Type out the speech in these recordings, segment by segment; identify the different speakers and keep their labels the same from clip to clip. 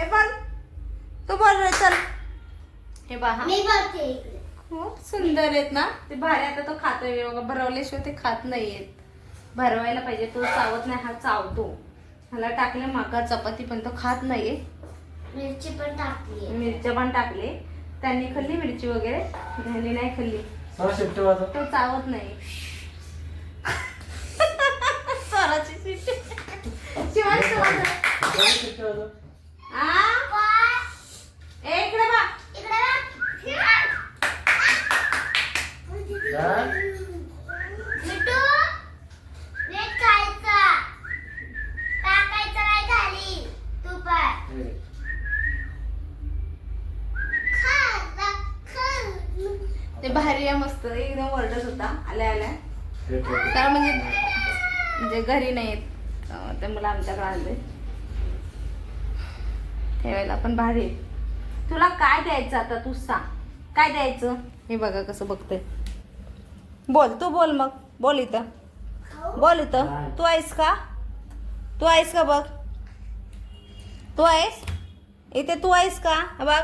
Speaker 1: हे बोल तू बोल रे चल. हे पहा
Speaker 2: मी बघते इकडे.
Speaker 1: खूप सुंदर आहेत ना. ते भारी आता तो खातोय बघा. भरवल्याशिवाय ते खात नाहीयेत. भरवायला पाहिजे तो चावत नाही हा चावतो. ह्याला टाकले माका चपाती पण तो खात नाहीये.
Speaker 2: मिरची पण टाकली
Speaker 1: मिरच्या पण टाकले. त्यांनी खाल्ली मिरची वगैरे? ह्यांनी नाही खाल्ली.
Speaker 3: सर शिफ्ट वाजव.
Speaker 1: तो चावत नाही. स्वराची शिवाय शिवाय
Speaker 3: सर शिफ्ट वाजव
Speaker 1: आ ए, इकडे बा
Speaker 3: काय?
Speaker 2: मिठू नीट खायचा टाकायचं नाही खाली तू पण
Speaker 3: हे.
Speaker 2: खा ना, खा.
Speaker 1: ते भारी आहे मस्त. एकदम ओरडत होता. आल्या आल्या. तर म्हणजे म्हणजे घरी नाही येत ते मला आमच्याकडे आले. ठेवायला पण भारी आहे. तुला काय द्यायचं आता? तू सांग. काय द्यायचं? हे बघा कसं बघते बोल तू बोल मग. बोल इथं. बोल इथं. तू आहेस का? तू आहेस का बघ? तू आहेस? इथे तू आहेस का? बघ.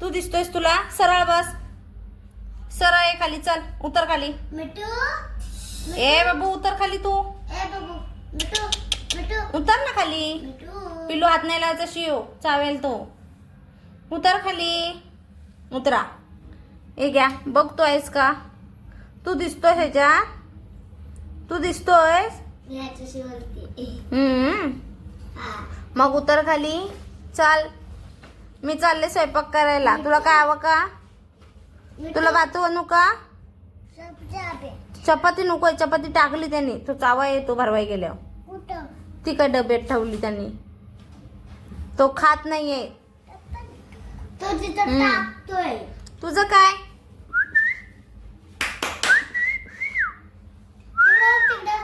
Speaker 1: तू दिसतोयस तुला. सरळ बस. सरळ आहे खाली. चल उतर खाली.
Speaker 2: मिठू.
Speaker 1: ए बाबू उतर खाली तू.
Speaker 2: ए बाबू. मिठू. मिठू.
Speaker 1: उतर ना खाली.
Speaker 2: मिठू.
Speaker 1: पिल्लू हात नाही लावायचा शिव. चावेल तो. उतर खाली. उतरा. ए घ्या. बघतो आहेस का? तू दिसतोय ह्याच्यात तू दिसतोयस? हम्म. मग उतर खाली. चाल. मी चालले स्वयंपाक करायला. तुला काय हवं का? तुला भातू आणू का? चपाती नकोय चपाती टाकली त्यांनी. तो चावा येतो भरवाई गेल्यावर.
Speaker 2: कुठं?
Speaker 1: ती काय डब्यात ठेवली त्यांनी. तो खात नाहीये. तुझं काय
Speaker 2: तिकडं तिकडं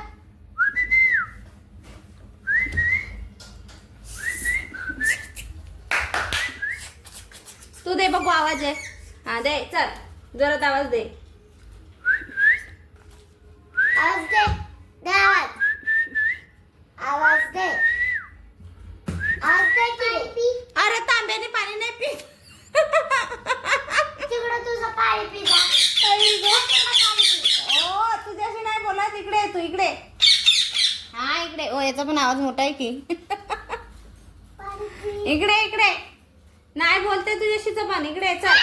Speaker 1: तू दे बघू आवाज आहे. हा दे चल. जोरात आवाज दे.
Speaker 2: आवाज दे. दे आवाज. आवाज दे. आवाज दे की रे.
Speaker 1: अरे तांब्याने पाणी नाही पी
Speaker 2: तिकडं तुझं पाणी पिता
Speaker 1: ओ तुझ्याशी नाही बोला इकडे तू इकडे. हा इकडे. ओ याचा पण आवाज मोठा आहे की.
Speaker 2: पी.
Speaker 1: इकडे इकडे. नाही बोलते तुझ्याशी पण इकडे चल.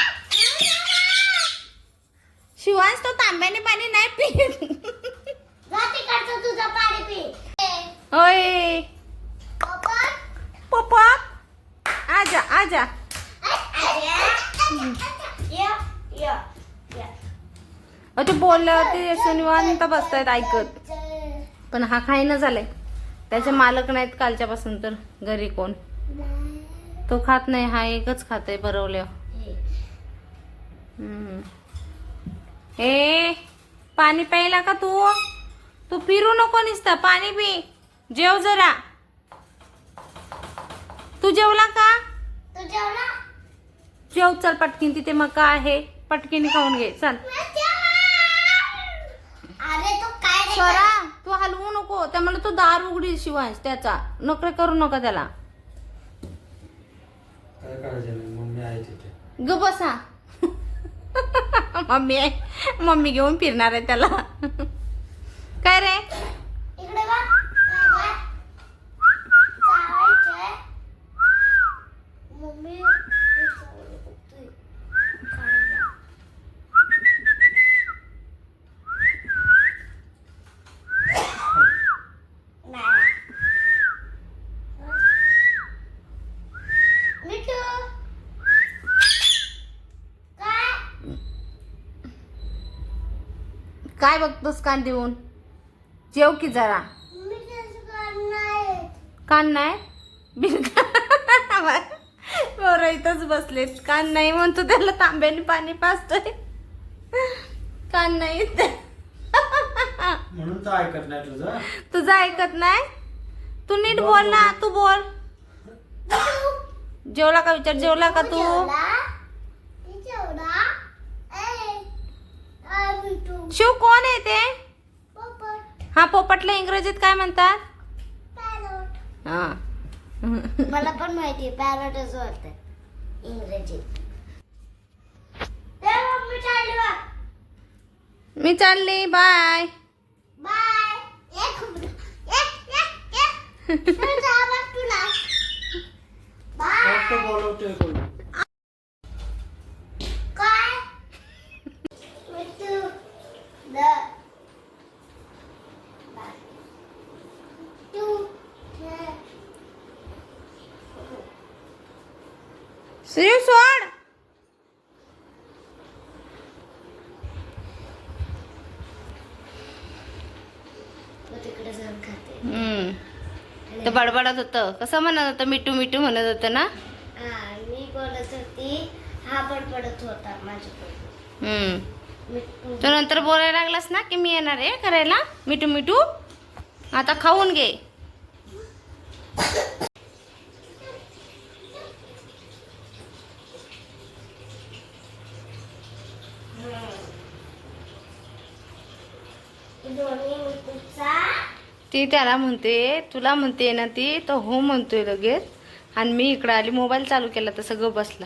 Speaker 1: शिवांश तो तांब्याने पाणी नाही पी
Speaker 2: जा तिकडचं तुझं पाणी पी. ए,
Speaker 1: ओय
Speaker 2: पप्पा.
Speaker 1: आजा आजा ते बोलल्यावरती बसतायत ऐकत. पण हा खाईना झालाय. त्याचे मालक नाहीत कालच्यापासून तर. घरी कोण? तो खात नाही हा एकच खातोय भरवल्यावर. हम्म. ए पाणी प्यायला का तू? तू फिरू नको निसता पाणी पी. जेव जरा. तू जेवला का?
Speaker 2: तू जेवला?
Speaker 1: जेव चल पटकीन तिथे मका आहे. पटकीने खाऊन घे चल.
Speaker 2: तू
Speaker 1: हलवू नको. त्यामुळे तू दार उघडी शिवांश त्याचा. नोकरी करू नका त्याला.
Speaker 3: काय करायचं नाही मम्मी आहे तिथे.
Speaker 1: ग बसा. मम्मी आहे. मम्मी घेऊन फिरणार आहे त्याला. काय रे
Speaker 2: इकडे बघ काय गं? चावायचंय. मम्मी हे चावलं बघतोय. काढूया. नाही. मिठू. काय
Speaker 1: काय बघतोस कान देऊन? जेव की जरा.
Speaker 2: कान नाही.
Speaker 1: कान नाही बिल बरं इथंच बसलेत. कान नाही म्हणतो त्याला तांब्याने पाणी पाजतोय. कान नाही
Speaker 3: म्हणून तर ऐकत नाही तुझं.
Speaker 1: तुझं ऐकत नाही? तू नीट बोल ना तू बोल. जेवला का विचार? जेवला का तू
Speaker 2: जेवला? मी जेवला? ए, आ, मिठू.
Speaker 1: शिव कोण आहे ते?
Speaker 2: पोपट,
Speaker 1: हा पोपटला इंग्रजीत काय म्हणतात. हा.
Speaker 2: मला पण माहिती इंग्रजीत. तर मम्मी चालली बा
Speaker 1: मी चालली बाय.
Speaker 2: बाय एक एक एक एक तुझा आवाज तुला बाय
Speaker 3: फक्त बोलवतोय कोणी
Speaker 2: काय मिठू द टू
Speaker 1: श्री सोड
Speaker 2: तिकडे जाऊन खाते
Speaker 1: हम्म. ते बडबडत होतं. कसं म्हणत होतं? मिठू मिठू म्हणत होतं ना?
Speaker 2: हा मी बोलत होती हा बडबडत होता माझ्याकडे
Speaker 1: तू नंतर बोलायला लागलास ना की मी येणार आहे करायला? मिठू मिठू? आता खाऊन घे.
Speaker 2: दोन्ही
Speaker 1: ती त्याला म्हणते तुला म्हणते ना ती तर हो म्हणतोय लगेच. आणि मी इकडं आली मोबाईल चालू केला तर सगळं बसला.